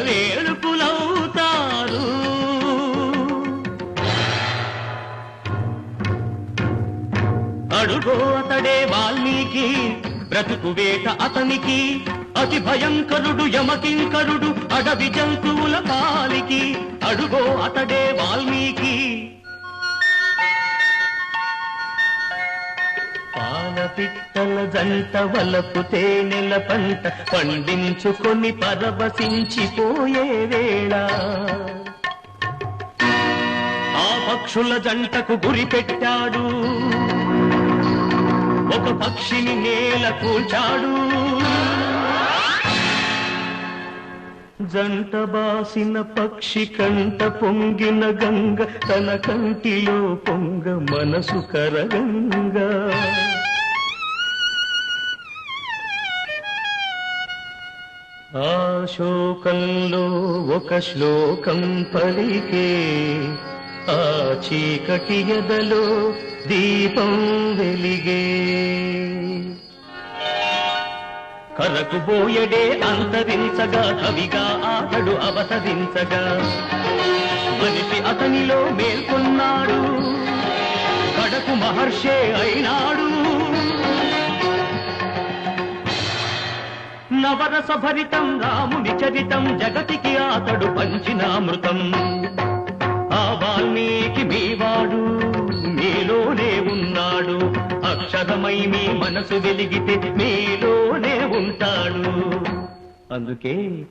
వేడుకులవుతారు. అడుగో అతడే వాల్మీకి బ్రతుకు వేట అతనికి అతి భయంకరుడు యమకింకరుడు అడవి జంతువుల కాలికి అడుగో అతడే వాల్మీకి. పాలపిట్టల జంట వలపు తేనెల పంట పండించుకొని పరవశించిపోయే వేళ. ఆ పక్షుల జంటకు గురి పెట్టాడు. ఒక పక్షిని నేల కూల్చాడు. జంట బాసిన పక్షి కంట పొంగిన గంగ తన కంటిలో పొంగ మనసు కరగంగా. ఆ శోకంలో ఒక శ్లోకం పలికే ఆ చీకటి ఎదలో దీపం వెలిగే. కరకు బోయడే అంతరించగా కవిగా ఆతడు అవతరించగా. మనిషి అతనిలో మేల్కొన్నాడు. కడకు మహర్షే అయినా నవరస భరితం రాముని చరితం జగతికి అతడు పంచిన అమృతం. ఆ వాల్మీకి మీవాడు మీలోనే ఉన్నాడు. అక్షరమై మీ మనసు వెలిగితే మీలోనే ఉంటాడు. అందుకే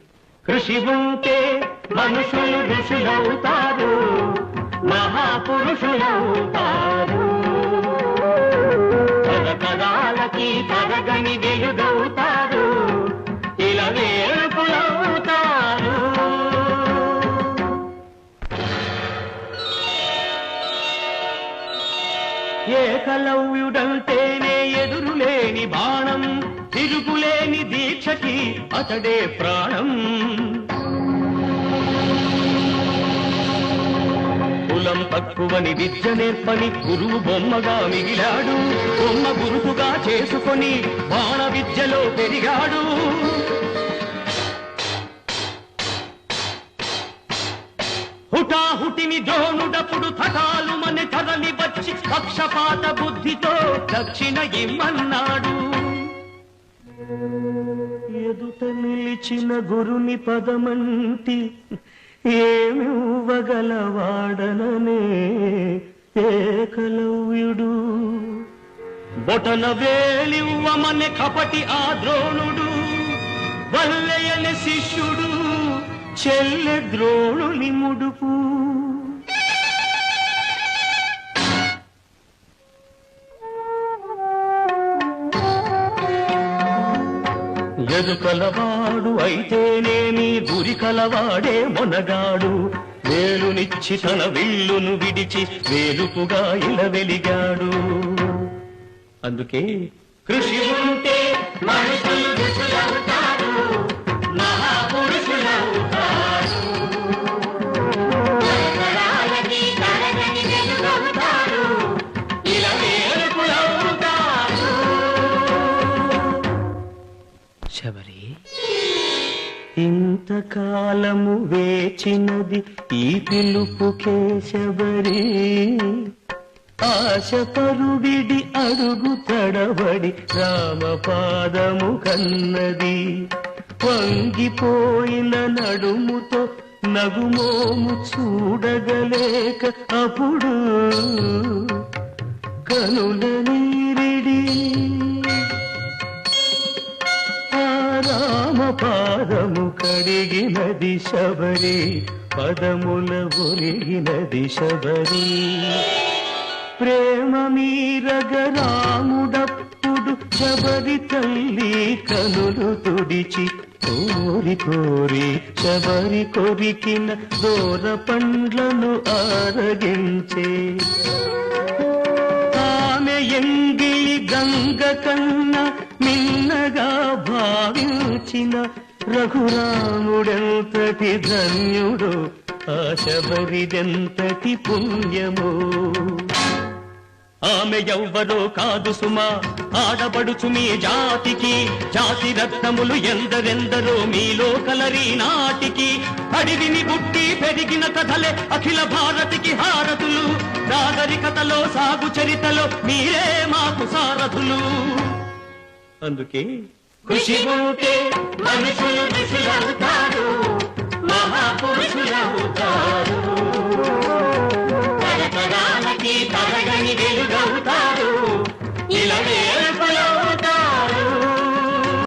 కృషి ఉంటే మనుషులు ఋషులవుతారు మహాపురుషులవుతారు. తరతరాలకి ఏకలవ్యుడంటేనే ఎదురులేని బాణం తిరుగులేని దీక్షకి అతడే ప్రాణం. కులం తక్కువని విద్య నేర్పని గురువు బొమ్మగా మిగిలాడు బొమ్మ గురువుగా చేసుకొని బాణ విద్యలో పెరిగాడు. హుటాహుటిని జోనుడప్పుడు తటాలు తరలి వచ్చి పక్షపాత బుద్ధితో దక్షిణ ఇమ్మన్నాడు. ఎదుట నిలిచిన గురుని పదమంటి ఏమివ్వగలవాడననే ఏకలవ్యుడు. బొటన వేలివ్వమనే కపటి ఆ ద్రోణుడు వల్లయని శిష్యుడు చెల్లె ద్రోణుని ముడుపు. ఎదుకలవాడు అయితేనేమి గురి కలవాడే మొనగాడు. వేలునిచ్చి తన విల్లును విడిచి వేలుపుగా ఇల వెలిగాడు. అందుకే కృషి ఉంటే ఇంతకాలము వేచినది ఈ పిలుపుకే కేశవరి. ఆశ పరువిడి అడుగు తడబడి రామపాదము కన్నది. వంగిపోయిన నడుముతో నగుమోము చూడగలేక అప్పుడు కనుల నీరిడి కడిగినది శబరి పదముల ఒరిగినది శబరి. ప్రేమ మీరగ రాముడప్పుడు శబరి తల్లి కనులు తుడిచి కోరి కోరి శబరి కొరికిన దూర పండ్లను ఆరగించే. ఆమె ఎంగిలి గంగ కన్న మిన్నగా భావించిన రఘురాముడెంతటి ధన్యుడు ఆ శబరిదెంతటి పుణ్యము. ఆమె ఎవ్వరో కాదు సుమా ఆడబడుచు మీ జాతికి జాతి రత్నములు ఎందరెందరో మీలో కలరి నాటికి. అడివిని బుట్టి పెరిగిన కథలే అఖిల భారతికి హారతులు. నాగరికతలో సాగు చరితలో మీరే మాకు సారథులు. అందుకే కృషి ఉంటే మనుషులు ఋషులవుతారు